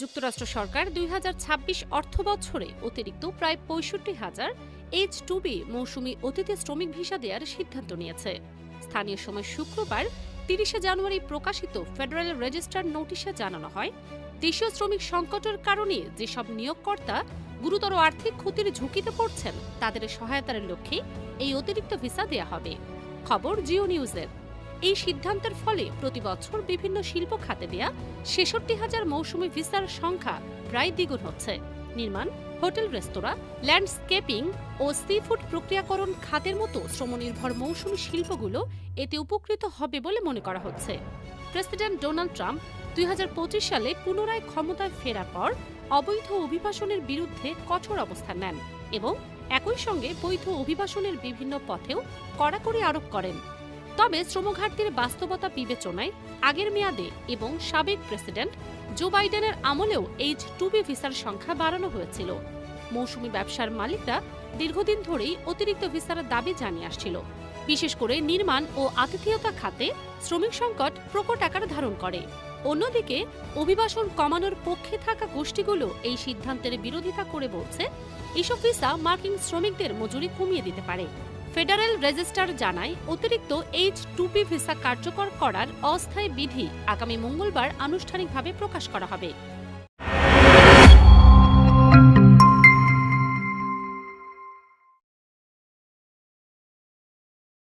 যুক্তরাষ্ট্র সরকার দুই হাজার ছাব্বিশ অর্থ বছরে অতিরিক্ত প্রায় পঁয়ষট্টি হাজার এইচ টু বি মৌসুমি অতিথি শ্রমিক ভিসা দেওয়ার সিদ্ধান্ত নিয়েছে। স্থানীয় সময় শুক্রবার তিরিশে জানুয়ারি প্রকাশিত ফেডারেল রেজিস্টার নোটিশে জানানো হয়, দেশীয় শ্রমিক সংকটের কারণে যেসব নিয়োগকর্তা গুরুতর আর্থিক ক্ষতির ঝুঁকিতে পড়ছেন, তাদের সহায়তার লক্ষ্যে এই অতিরিক্ত ভিসা দেয়া হবে। খবর জিও নিউজের। এই সিদ্ধান্তের ফলে প্রতি বছর বিভিন্ন শিল্প খাতে দেয়া ছেষট্টি হাজার মৌসুমি ভিসার সংখ্যা প্রায় দ্বিগুণ হচ্ছে। নির্মাণ, হোটেল রেস্তোরাঁ, ল্যান্ডস্কেপিং ও সি ফুড প্রক্রিয়াকরণ খাতের মতো শ্রমনির্ভর মৌসুমি শিল্পগুলো এতে উপকৃত হবে বলে মনে করা হচ্ছে। প্রেসিডেন্ট ডোনাল্ড ট্রাম্প দুই হাজার পঁচিশ সালে পুনরায় ক্ষমতায় ফেরার পর অবৈধ অভিবাসনের বিরুদ্ধে কঠোর অবস্থান নেন এবং একই সঙ্গে বৈধ অভিবাসনের বিভিন্ন পথেও কড়াকড়ি আরোপ করেন। তবে শ্রমঘাটতির বাস্তবতা বিবেচনায় আগের মেয়াদে এবং সাবেক প্রেসিডেন্ট জো বাইডেনের আমলেও এইচ টু বি ভিসার সংখ্যা বাড়ানো হয়েছিল। মৌসুমি ব্যবসার মালিকরা দীর্ঘদিন ধরেই অতিরিক্ত ভিসার দাবি জানিয়ে আসছিল। বিশেষ করে নির্মাণ ও আতিথেয়তা খাতে শ্রমিক সংকট প্রকট আকার ধারণ করে। অন্যদিকে, অভিবাসন কমানোর পক্ষে থাকা গোষ্ঠীগুলো এই সিদ্ধান্তের বিরোধিতা করে বলছে, এসব ভিসা মার্কিন শ্রমিকদের মজুরি কমিয়ে দিতে পারে। ফেডারেল রেজিস্টার জানায়, অতিরিক্ত এইচ টুপি ভিসা কার্যকর করার অস্থায়ী বিধি আগামী মঙ্গলবার আনুষ্ঠানিকভাবে প্রকাশ করা হবে।